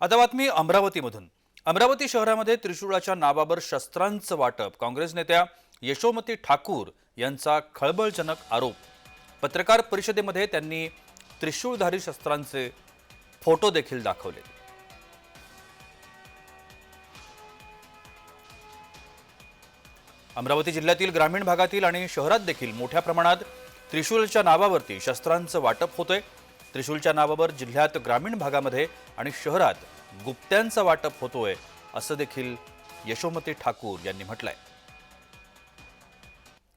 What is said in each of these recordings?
आता बातमी अमरावतीमधून. अमरावती शहरामध्ये त्रिशूळाच्या नावावर शस्त्रांचं वाटप. काँग्रेस नेत्या यशोमती ठाकूर यांचा खळबळजनक आरोप. पत्रकार परिषदेमध्ये त्यांनी त्रिशूळधारी शस्त्रांचे फोटो देखील दाखवले. अमरावती जिल्ह्यातील ग्रामीण भागातील आणि शहरात देखील मोठ्या प्रमाणात त्रिशूलच्या नावावरती शस्त्रांचं वाटप होतंय. त्रिशूलच्या नावावर जिल्ह्यात ग्रामीण भागामध्ये आणि शहरात गुप्त्यांचं वाटप होतोय असं देखील यशोमती ठाकूर यांनी म्हटलंय.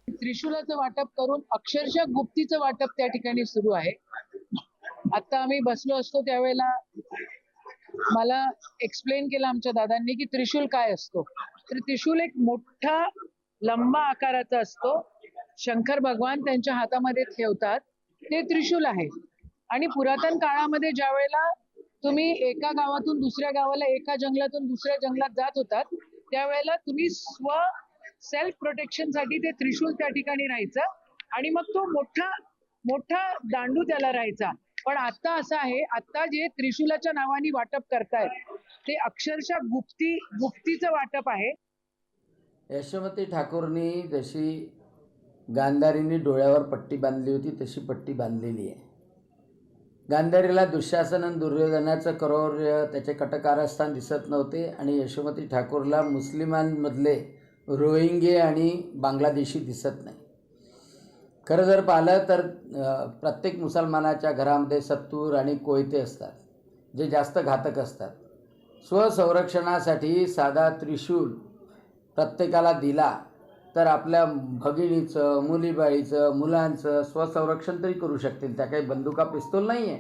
त्रिशूलाचं वाटप करून अक्षरशः गुप्तीचं वाटप त्या ठिकाणी सुरू आहे. आता आम्ही बसलो असतो त्यावेळेला मला एक्सप्लेन केलं आमच्या दादांनी की त्रिशूल काय असतो. तर त्रिशूल एक मोठा लंबा आकाराचा असतो. शंकर भगवान त्यांच्या हातामध्ये ठेवतात. ते त्रिशूल आहे. आणि पुरातन काळामध्ये ज्या वेळेला तुम्ही एका गावातून दुसऱ्या गावाला एका जंगलातून दुसऱ्या जंगलात जात होतात त्यावेळेला तुम्ही स्व सेल्फ प्रोटेक्शनसाठी ते त्रिशूल त्या ठिकाणी राहायचं आणि मग तो मोठा मोठा दांडू त्याला राहायचा. पण आता असं आहे आता जे त्रिशूलाच्या नावाने वाटप करतायत ते अक्षरशः गुप्ती गुप्तीचं वाटप आहे. यशोमती ठाकूरनी जशी गांधारीने डोळ्यावर पट्टी बांधली होती तशी पट्टी बांधलेली आहे. गांधारीला दुःशासन आणि दुर्योधनाचं करौर्य त्याचे कटकारस्थान दिसत नव्हते आणि यशोमती ठाकूरला मुस्लिमांमधले रोहिंगे आणि बांगलादेशी दिसत नाही. खरं जर पाहिलं तर प्रत्येक मुसलमानाच्या घरामध्ये सत्तूर आणि कोयते असतात जे जास्त घातक असतात. स्वसंरक्षणासाठी साधा त्रिशूल प्रत्येकाला दिला तर आपल्या भगिनीचं मुलीबाळीचं मुलांचं स्वसंरक्षण तरी करू शकतील. त्या काही बंदुका पिस्तूल नाही आहे